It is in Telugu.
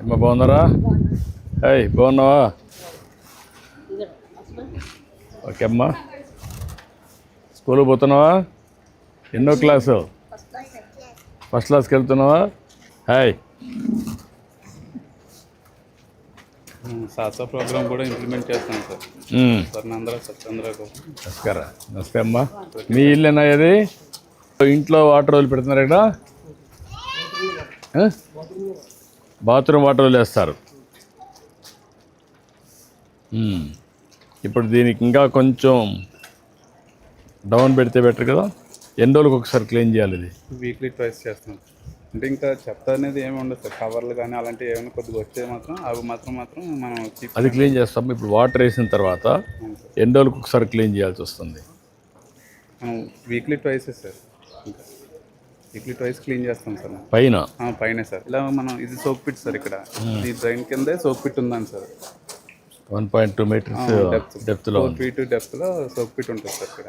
అమ్మ బాగున్నారా? హాయ్ బాగున్నావా? ఓకే అమ్మా. స్కూల్కి పోతున్నావా? ఎన్నో క్లాసు? ఫస్ట్ క్లాస్కి వెళ్తున్నావా? హాయ్ సాసా ప్రోగ్రామ్ కూడా ఇంప్లిమెంట్ చేస్తాం సార్. స్వర్ణాంధ్ర సత్యాంధ్ర నమస్కారం. నమస్తే అమ్మా. మీ ఇల్లేనా ఇది ఇంట్లో వాటర్ వదిలి పెడుతున్నారు ఇక్కడ? బాత్రూమ్ వాటర్ వదిలేస్తారు. ఇప్పుడు దీనికి ఇంకా కొంచెం డౌన్ పెడితే బెటర్ కదా? ఎన్ని రోజులకు ఒకసారి క్లీన్ చేయాలి ఇది? వీక్లీ ట్వైస్ చేస్తాం. అంటే ఇంకా చెత్త అనేది ఏమి ఉండదు సార్. కవర్లు కానీ అలాంటివి ఏమైనా కొద్దిగా వచ్చే మాత్రం అవి మాత్రం మాత్రం మనం అది క్లీన్ చేస్తాం. ఇప్పుడు వాటర్ వేసిన తర్వాత. ఎన్ని రోజులకు ఒకసారి క్లీన్ చేయాల్సి వస్తుంది? మనం వీక్లీ ట్వైస్ సార్. ఇంకా వీక్లీ ట్వైస్ క్లీన్ చేస్తాం సార్. పైన? పైనే సార్. ఇలా మనం ఇది సోప్ పిట్ సార్ ఇక్కడ. ఈ డ్రైన్ కిందే సోప్ పిట్ ఉందని sir. One point two meters depth four feet డెప్త్లో soap pit ఉంటుంది సార్ ఇక్కడ.